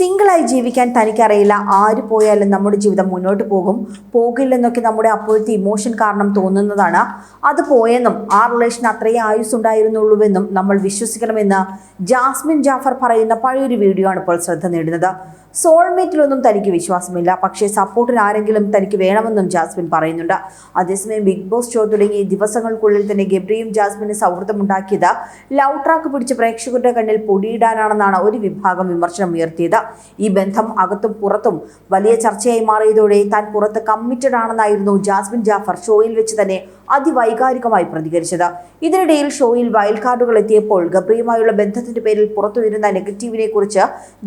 സിംഗിളായി ജീവിക്കാൻ തനിക്കറിയില്ല. ആര് പോയാലും നമ്മുടെ ജീവിതം മുന്നോട്ട് പോകും. പോകില്ലെന്നൊക്കെ നമ്മുടെ അപ്പോഴത്തെ ഇമോഷൻ കാരണം തോന്നുന്നതാണ്. അത് പോയെന്നും ആ റിലേഷൻ അത്രയേ ആയുസ് ഉണ്ടായിരുന്നുള്ളൂവെന്നും നമ്മൾ വിശ്വസിക്കണമെന്ന് ജാസ്മിൻ ജാഫർ പറയുന്ന പഴയൊരു വീഡിയോ ആണ് ഇപ്പോൾ ശ്രദ്ധ നേടുന്നത്. സോൾമേറ്റിലൊന്നും തനിക്ക് വിശ്വാസമില്ല. പക്ഷേ സപ്പോർട്ടിന് ആരെങ്കിലും തനിക്ക് വേണമെന്നും ജാസ്മിൻ പറയുന്നുണ്ട്. അതേസമയം ബിഗ് ബോസ് ഷോ തുടങ്ങിയ ദിവസങ്ങൾക്കുള്ളിൽ തന്നെ ഗബ്രിയും ജാസ്മിന് സൗഹൃദമുണ്ടാക്കിയത് ലവ് ട്രാക്ക് പിടിച്ച് പ്രേക്ഷകരുടെ കണ്ണിൽ പൊടിയിടാനാണെന്നാണ് ഒരു വിഭാഗം വിമർശനം ഉയർത്തിയത്. ഈ ബന്ധം അകത്തും പുറത്തും വലിയ ചർച്ചയായി മാറിയതോടെ താൻ പുറത്ത് കമ്മിറ്റഡ് ആണെന്നായിരുന്നു ജാസ്മിൻ ജാഫർ ഷോയിൽ വെച്ച് തന്നെ അതിവൈകാരികമായി പ്രതികരിച്ചത്. ഇതിനിടയിൽ ഷോയിൽ വൈൽഡ് കാർഡുകൾ എത്തിയപ്പോൾ ഗബ്രിയുമായുള്ള ബന്ധത്തിന്റെ പേരിൽ പുറത്തുവരുന്ന നെഗറ്റീവിനെ കുറിച്ച്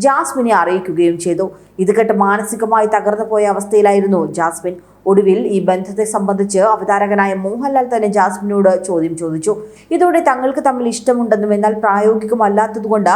ജാസ്മിനെ അറിയിക്കുകയും ചെയ്തു. ഇത് കേട്ട് മാനസികമായി തകർന്നു പോയ അവസ്ഥയിലായിരുന്നു ജാസ്മിൻ. ഒടുവിൽ ഈ ബന്ധത്തെ സംബന്ധിച്ച് അവതാരകനായ മോഹൻലാൽ തന്നെ ജാസ്മിനോട് ചോദ്യം ചോദിച്ചു. ഇതോടെ തങ്ങൾക്ക് തമ്മിൽ ഇഷ്ടമുണ്ടെന്നും എന്നാൽ പ്രായോഗികമല്ലാത്തതുകൊണ്ട്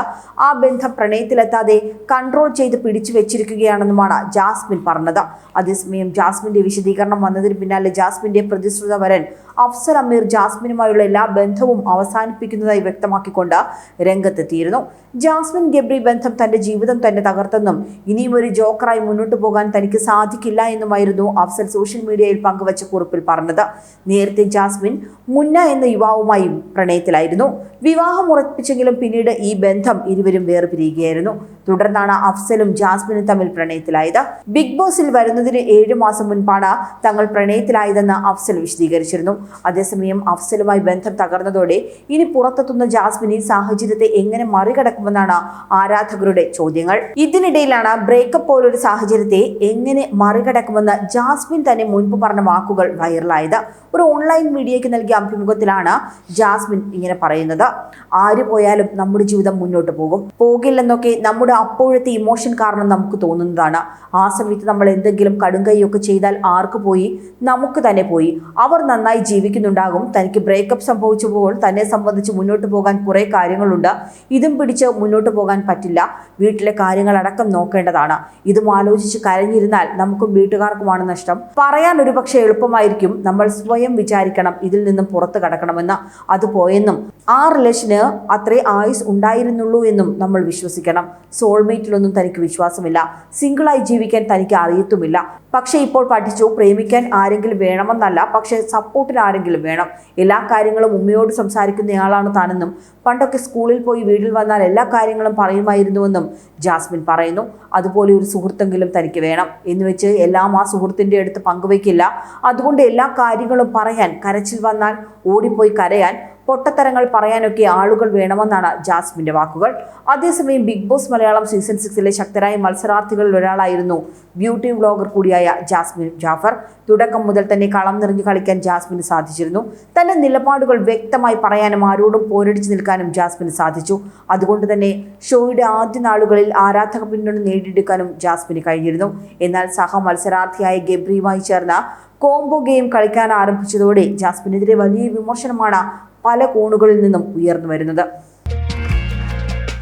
ആ ബന്ധം പ്രണയത്തിലെത്താതെ കൺട്രോൾ ചെയ്ത് പിടിച്ചു വെച്ചിരിക്കുകയാണെന്നുമാണ് ജാസ്മിൻ പറഞ്ഞത്. അതേസമയം ജാസ്മിന്റെ വിശദീകരണം വന്നതിന് പിന്നാലെ ജാസ്മിന്റെ പ്രതിശ്രുത വരൻ അഫ്സൽ അമീർ ജാസ്മിനുമായുള്ള എല്ലാ ബന്ധവും അവസാനിപ്പിക്കുന്നതായി വ്യക്തമാക്കിക്കൊണ്ട് രംഗത്തെത്തിയിരുന്നു. ജാസ്മിൻ ഗബ്രി ബന്ധം തന്റെ ജീവിതം തന്നെ തകർത്തെന്നും ഇനിയും ഒരു ജോക്കറായി മുന്നോട്ട് പോകാൻ തനിക്ക് സാധിക്കില്ല എന്നുമായിരുന്നു അഫ്സൽ സോഷ്യൽ മീഡിയയിൽ പങ്കുവച്ച കുറിപ്പിൽ പറഞ്ഞത്. നേരത്തെ ജാസ്മിൻ മുന്ന എന്ന യുവാവുമായും പ്രണയത്തിലായിരുന്നു. വിവാഹം ഉറപ്പിച്ചെങ്കിലും പിന്നീട് ഈ ബന്ധം ഇരുവരും വേർപിരിയുകയായിരുന്നു. തുടർന്നാണ് അഫ്സലും ജാസ്മിനും തമ്മിൽ പ്രണയത്തിലായത്. ബിഗ് ബോസിൽ വരുന്നതിന് ഏഴു മാസം മുൻപാണ് തങ്ങൾ പ്രണയത്തിലായതെന്ന് അഫ്സൽ വിശദീകരിച്ചിരുന്നു. അതേസമയം അഫ്സലുമായി ബന്ധം തകർന്നതോടെ ഇനി പുറത്തെത്തുന്ന ജാസ്മിൻ ഈ സാഹചര്യത്തെ എങ്ങനെ മറികടക്കുമെന്നാണ് ആരാധകരുടെ ചോദ്യങ്ങൾ. ഇതിനിടയിലാണ് ബ്രേക്കപ്പ് പോലൊരു സാഹചര്യത്തെ എങ്ങനെ മറികടക്കുമെന്ന് ജാസ്മിൻ തന്നെ മുൻപ് പറഞ്ഞ വാക്കുകൾ വൈറലായത് ഒരു ഓൺലൈൻ മീഡിയയ്ക്ക് നൽകിയ അഭിമുഖത്തിലാണ് ജാസ്മിൻ ഇങ്ങനെ പറയുന്നത്. ആര് പോയാലും നമ്മുടെ ജീവിതം മുന്നോട്ട് പോകും. പോകില്ലെന്നൊക്കെ നമ്മുടെ അപ്പോഴത്തെ ഇമോഷൻ കാരണം നമുക്ക് തോന്നുന്നതാണ്. ആ സമയത്ത് നമ്മൾ എന്തെങ്കിലും കടുങ്കൈയൊക്കെ ചെയ്താൽ ആർക്ക് പോയി? നമുക്ക് തന്നെ പോയി. അവർ നന്നായി ജീവിക്കുന്നുണ്ടാകും. തനിക്ക് ബ്രേക്കപ്പ് സംഭവിച്ചപ്പോൾ തന്നെ സംബന്ധിച്ച് മുന്നോട്ട് പോകാൻ കുറേ കാര്യങ്ങളുണ്ട്. ഇതും പിടിച്ച് മുന്നോട്ട് പോകാൻ പറ്റില്ല. വീട്ടിലെ കാര്യങ്ങൾ അടക്കം നോക്കേണ്ടതാണ്. ഇതും ആലോചിച്ച് കരഞ്ഞിരുന്നാൽ നമുക്കും വീട്ടുകാർക്കുമാണ് നഷ്ടം. പറയാൻ ഒരു പക്ഷേ എളുപ്പമായിരിക്കും. നമ്മൾ സ്വയം വിചാരിക്കണം ഇതിൽ നിന്നും പുറത്തു കടക്കണമെന്ന്. അത് പോയെന്നും ആ റിലേഷന് അത്രേ ആയുസ് ഉണ്ടായിരുന്നുള്ളൂ എന്നും നമ്മൾ വിശ്വസിക്കണം. സോൾമേറ്റിലൊന്നും തനിക്ക് വിശ്വാസമില്ല. സിംഗിളായി ജീവിക്കാൻ തനിക്ക് അറിയത്തുമില്ല. പക്ഷേ ഇപ്പോൾ പഠിച്ചു പ്രേമിക്കാൻ ആരെങ്കിലും വേണമെന്നല്ല പക്ഷേ സപ്പോർട്ടിന് ആരെങ്കിലും വേണം. എല്ലാ കാര്യങ്ങളും ഉമ്മയോട് സംസാരിക്കുന്നയാളാണ് താനെന്നും പണ്ടൊക്കെ സ്കൂളിൽ പോയി വീട്ടിൽ വന്നാൽ എല്ലാ കാര്യങ്ങളും പറയുമായിരുന്നുവെന്നും ജാസ്മിൻ പറയുന്നു. അതുപോലെ ഒരു സുഹൃത്തെങ്കിലും തനിക്ക് വേണം എന്ന് വെച്ച് എല്ലാം ആ സുഹൃത്തിന്റെ അടുത്ത് പങ്കുവയ്ക്കില്ല. അതുകൊണ്ട് എല്ലാ കാര്യങ്ങളും പറയാൻ കരച്ചിൽ വന്നാൽ ഓടിപ്പോയി കരയാൻ പൊട്ടത്തരങ്ങൾ പറയാനൊക്കെ ആളുകൾ വേണമെന്നാണ് ജാസ്മിന്റെ വാക്കുകൾ. അതേസമയം ബിഗ് ബോസ് മലയാളം സീസൺ സിക്സിലെ ശക്തരായ മത്സരാർത്ഥികളിൽ ഒരാളായിരുന്നു ബ്യൂട്ടി വ്ളോഗർ കൂടിയായ ജാസ്മിൻ ജാഫർ. തുടക്കം മുതൽ തന്നെ കളം നിറഞ്ഞു കളിക്കാൻ ജാസ്മിന് സാധിച്ചിരുന്നു. തന്റെ നിലപാടുകൾ വ്യക്തമായി പറയാനും ആരോടും പോരടിച്ചു നിൽക്കാനും ജാസ്മിന് സാധിച്ചു. അതുകൊണ്ട് തന്നെ ഷോയുടെ ആദ്യ നാളുകളിൽ ആരാധക പിന്തുണ നേടിയെടുക്കാനും ജാസ്മിന് കഴിഞ്ഞിരുന്നു. എന്നാൽ സഹ മത്സരാർത്ഥിയായ ഗബ്രിയുമായി ചേർന്ന കോംബോ ഗെയിം കളിക്കാൻ ആരംഭിച്ചതോടെ ജാസ്മിനെതിരെ വലിയ വിമർശനമാണ് പല കോണുകളിൽ നിന്നും ഉയർന്നു വരുന്നത്.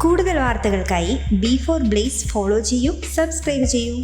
കൂടുതൽ വാർത്തകൾക്കായി ബി ഫോർ ബ്ലേസ് ഫോളോ ചെയ്യൂ സബ്സ്ക്രൈബ് ചെയ്യൂ.